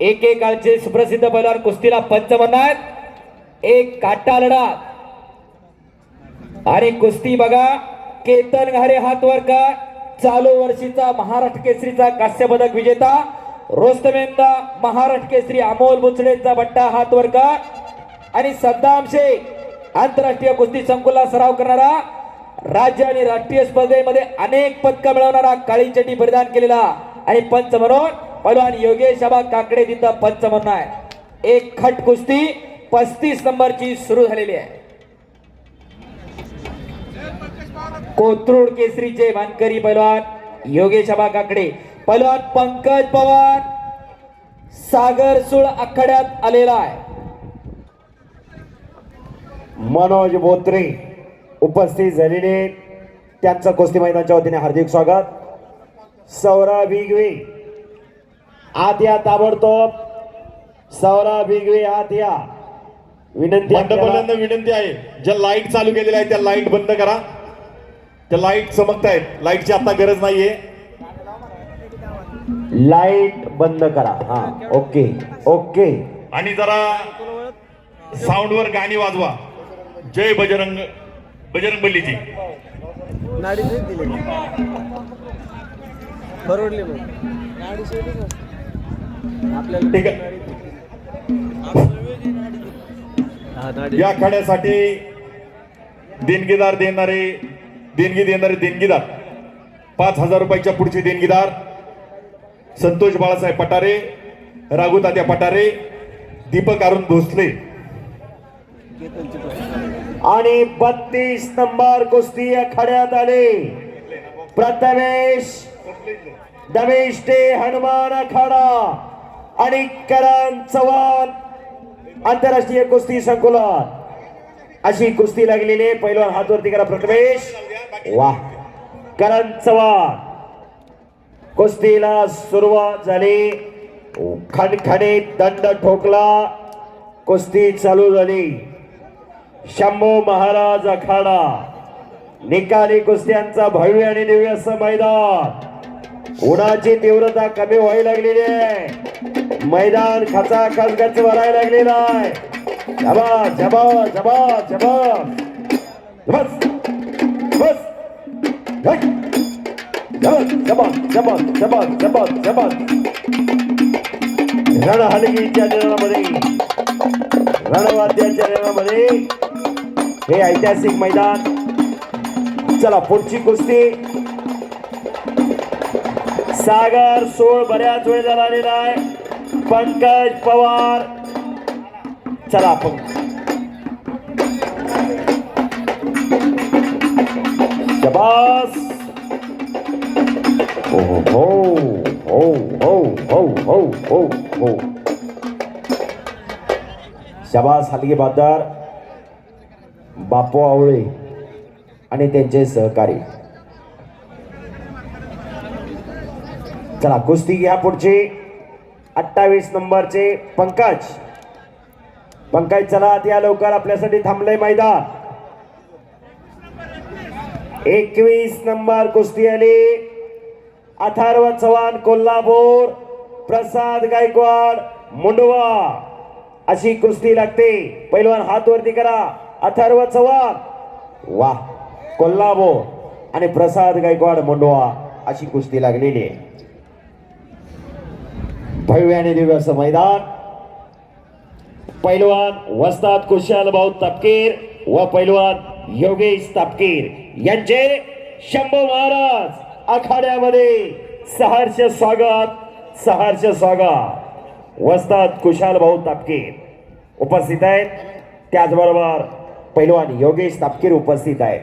एकेकाळचे सुप्रसिद्ध पैलवान कुस्तीला पंच म्हणतात एक काटा लढा आणि कुस्ती बघा केतन घारे हात वर का? चालू वर्षीचा महाराष्ट्र केसरीचा कांस्य पदक विजेता रोस्तमेंदा महाराष्ट्र केसरी अमोल बुचडेचा बट्टा हात वर का? आणि सद्दाम शेख आंतरराष्ट्रीय कुस्ती संकुला सराव करणारा राज्य आणि राष्ट्रीय स्पर्धेमध्ये अनेक पदकं मिळवणारा काळी चटी परिधान केलेला. आणि पंच म्हणून पैलवान योगेश आबा काकडे तिथं पंच म्हणून आहे. एक खट कुस्ती पस्तीस नंबरची सुरू झालेली आहे. कोथरूड केसरीचे मानकरी पैलवान योगेश आबा काकडे. पैलवान पंकज पवार सागर सुळ आखाड्यात आलेला आहे. मनोज बोत्रे उपस्थित झालेले त्यांचं कुस्ती मैदानाच्या वतीने हार्दिक स्वागत. सौरा बिगवे आत या ताबडतोब सौरा बिगवे आत या विनंती मंडपाल्यांना विनंती आहे. ज्या लाइट चालू केलेल्या आहेत त्या लाइट बंद करा. त्या लाइट चमकतायत. लाईटची आता गरज नाहीये. लाइट बंद करा. हा ओके ओके आणि जरा साऊंड वर गाणी वाजवा. जय बजरंग बजरंग बलीची नाडी ठीक आहे. नाडी या खाड्यासाठी देणगीदार देणारे देणगी देणारे देणगीदार. पाच हजार रुपयाच्या पुढचे देणगीदार संतोष बाळासाहेब पटारे राघू तात्या पटारे दीपक अरुण भोसले. आणि बत्तीस नंबर कुस्ती खड्यात आले. प्रथमेश दमेश ते हनुमान अखाडा आणि करण चव्हाण आंतरराष्ट्रीय कुस्ती संकुलन अशी कुस्ती लागलेली आहे. पैलवान हातवरती करा प्रथमेश. वा. करण चव्हाण. कुस्तीला सुरुवात झाली. खणखणीत दंड ठोकला. कुस्ती चालू झाली. शंभू महाराज अखाडा निकाली कुस्त्यांचा भव्य आणि दिव्य असं मैदान. उन्हाची तीव्रता कमी व्हायला लागलेली आहे. मैदान खाचा खचगच भरायला लागलेला आहे. झबा झबा झबा झबा बस बस झबा झबा झबा झबा झबा रण हलगीच्या जनामध्ये रणवाद्याच्या जनामध्ये हे ऐतिहासिक मैदान. चला पुढची कुस्ती. सागर सोळ बऱ्याच वेळ झाला आहे. पंकज पवार. चला आपण. शबास. हो हो हो हो हो हो हो हो, हो. शबास हलगे बाजार बापू आवळे आणि त्यांचे सहकारी. चला कुस्ती घ्या पुढचे. अठ्ठावीस नंबरचे पंकज. पंकज चला त्या लवकर आपल्यासाठी थांबलंय मैदान. एकवीस नंबर कुस्ती आली. अथर्व चव्हाण कोल्हापूर प्रसाद गायकवाड मुंडवा. अशी कुस्ती लागते. पैलवान हात वरती करा. अथर्व चव्हाण. वा कोल्हापूर आणि प्रसाद गायकवाड मुंडवा. अशी कुस्ती लागलेली आहे. भव्य आणि दिव्य असं मैदान. पैलवान वस्ताद कुशाल भाऊ तपकीर व पैलवान योगेश तापकीर यांचे शंभू महाराज आखाड्यामध्ये सहर्ष स्वागत सहर्ष स्वागत. वस्ताद कुशाल भाऊ तापकीर उपस्थित आहेत. त्याचबरोबर पैलवान योगेश तापकीर उपस्थित आहेत.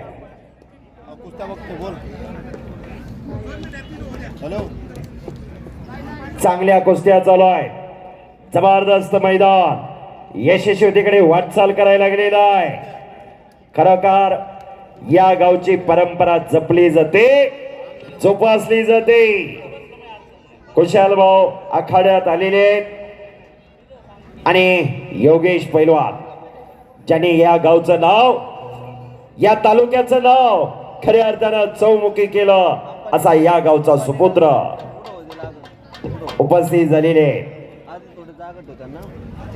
चांगल्या कुस्त्या चालू आहे जबरदस्त मैदान. यशस्वीतेकडे वाटचाल करायला लागलेला आहे. खरोखर या गावची परंपरा जपली जाते जोपासली जाते. कुशाल भाऊ आखाड्यात आलेले आहेत. आणि योगेश पैलवान ज्यांनी या गावचं नाव या तालुक्याचं नाव खऱ्या अर्थानं चौमुखी केलं असा या गावचा सुपुत्र. उपस्थित झालेले. आहेत.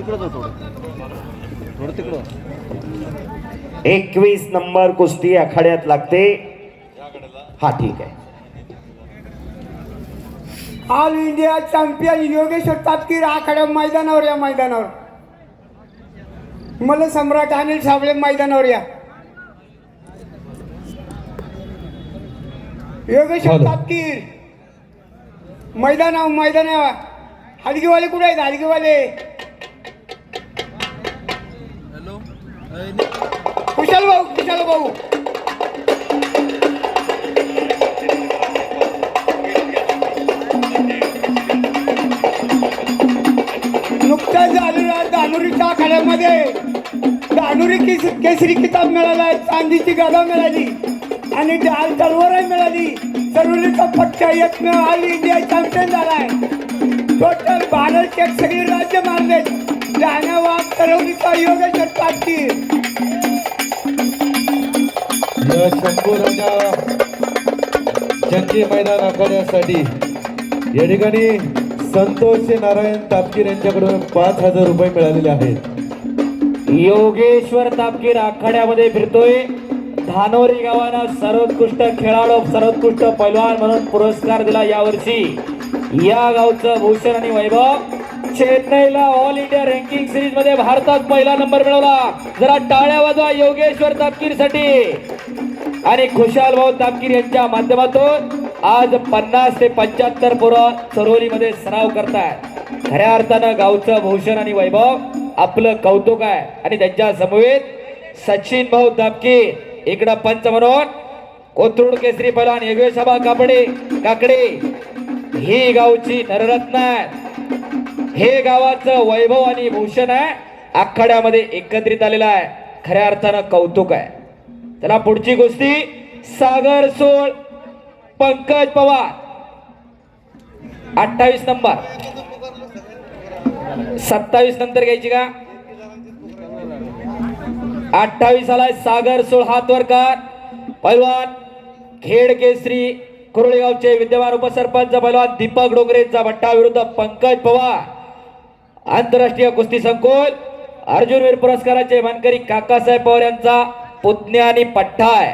थोडं थोडं तिकडं. एकवीस नंबर कुस्ती आखाड्यात लागते. हा ठीक आहे. All India champion Yogeshwar Tapkir आखाड्या मैदानावर या मैदानावर. मला सम्राट अनिल साबळे मैदानावर या. योगेश्वर. तापकीर. मैदानावर मैदानावर हलगीवाले कुठे आहेत? हलगीवाले कुशल भाऊ कुशल भाऊ. नुकत्याच झालेल्या दानुरीच्या आखाड्यामध्ये. दानुरी केस केसरी किताब मिळाला चांदीची गदा मिळाली. आणि डाल तलवारही मिळाली. सर्वलीचा पट्टा एकमेव ऑल इंडिया चॅम्पियन झालाय. टोटल भारतचे सगळे राज्य मारले जाण्यावाद तरवलीचा योगेश्वर पाटील या शंभूराजा जंगी मैदान आखाड्यासाठी या ठिकाणी संतोष नारायण तापकीर यांच्याकडून पाच हजार रुपये मिळालेले आहेत. योगेश्वर तापकीर आखाड्यामध्ये फिरतोय. धानोरी गावानं सर्वोत्कृष्ट खेळाडू सर्वोत्कृष्ट पैलवान म्हणून पुरस्कार दिला यावर्षी. या गावचं भूषण आणि वैभव चेन्नईला ऑल इंडिया रँकिंग सिरीजमध्ये भारतात पहिला नंबर मिळवला. जरा टाळ्या वाजवा योगेश्वर तापकीरसाठी आणि खुशाल भाऊ तापकीर यांच्या माध्यमातून आज पन्नास ते पंच्याहत्तर पोरं चरोलीमध्ये सराव करतायत. खऱ्या अर्थानं गावचं भूषण आणि वैभव आपलं कौतुक आहे. आणि त्यांच्या समवेत सचिन भाऊ तापकीर इकडं पंच म्हणून कोथरूड केसरी पलान येगवे सभा कापडे काकडे. ही गावची नररत्न आहे. हे गावाचं वैभव आणि भूषण आहे. आखाड्यामध्ये एकत्रित आलेलं आहे. खऱ्या अर्थानं कौतुक आहे. त्याला पुढची गोष्टी सागर सोळ पंकज पवार. अठ्ठावीस नंबर. सत्तावीस नंतर घ्यायची का? अठ्ठावीस आलाय सागर सोळ हातवरकर पैलवान खेड केसरी कुरळेगावचे विद्यमान उपसरपंच पैलवान दीपक डोंगरेंचा भट्टा विरुद्ध पंकज पवार आंतरराष्ट्रीय कुस्ती संकुल अर्जुनवीर पुरस्काराचे मानकरी काकासाहेब पवार यांचा पुतण्या आणि पठ्ठा आहे.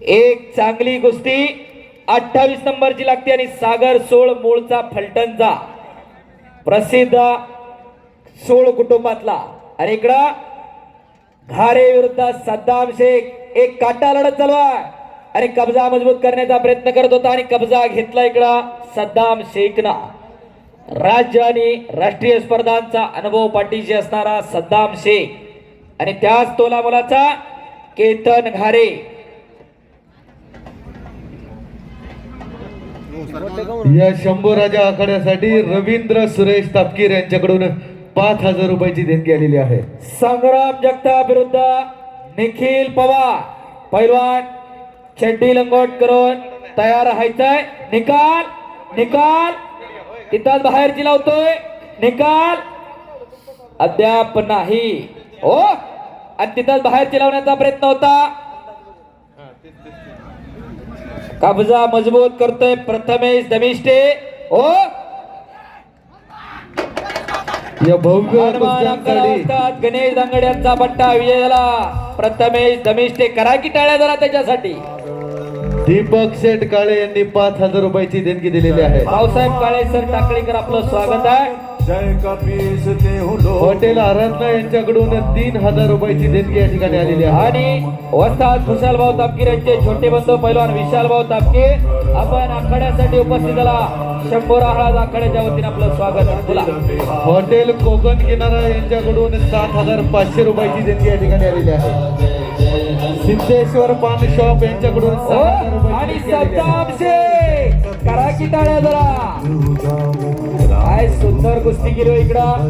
एक चांगली कुस्ती अठ्ठावीस नंबरची लागते आणि सागर सोळ मूळचा फलटणचा. प्रसिद्ध सोळ कुटुंबातला. आणि इकडं घारे विरुद्ध सद्दाम शेख एक काटा लढत चालवा आणि कब्जा मजबूत करण्याचा प्रयत्न करत होता आणि कब्जा घेतला इकडं सद्दाम शेखना राज्य आणि राष्ट्रीय स्पर्धांचा अनुभव पाठीशी असणारा सद्दाम शेख आणि त्याच तोला मुलाचा केतन घारे. या शंभूराजा आखाड्यासाठी रवींद्र सुरेश तापकीर यांच्याकडून पाच हजार रुपयाची देणगी आलेली आहे. संग्राम जगताप विरुद्ध निखिल पवार. पैलवान चड्डी लंगोट करून तयार राहायचंय. निकाल निकाल. तिथं बाहेर लावतोय निकाल. अद्याप नाही. हो? आणि तिथंच बाहेर चिलावण्याचा प्रयत्न होता. कब्जा मजबूत करतोय प्रथमेश दमिष्टे. हो? या गणेश दांगड यांचा पट्टा विजय झाला प्रथमेश दमिष्टे करा की टाळ्या जरा त्याच्यासाठी. दीपक शेठ काळे यांनी पाच हजार रुपयाची देणगी दिलेली आहे. भाऊसाहेब काळे सर टाकळीकर आपलं स्वागत आहे. हॉटेल आराधना यांच्याकडून तीन हजार रुपयाची देणगी या ठिकाणी आलेली आहे. आणि वस्ताद खुशाल भाऊ तापकीर यांचे छोटे बंधू पैलवान विशाल भाऊ तापकीर आपण आखाड्यासाठी उपस्थित झाला शंभर आहात आखाड्याच्या वतीने आपलं स्वागत. बोला. हॉटेल कोकण किनारा यांच्याकडून सात हजार पाचशे रुपयाची देणगी या ठिकाणी आलेली आहे. सिद्धेश्वर पान शॉप यांच्याकडून हो, आणि करा की टाळ्या जरा. काय सुंदर कुस्ती हो इकडं.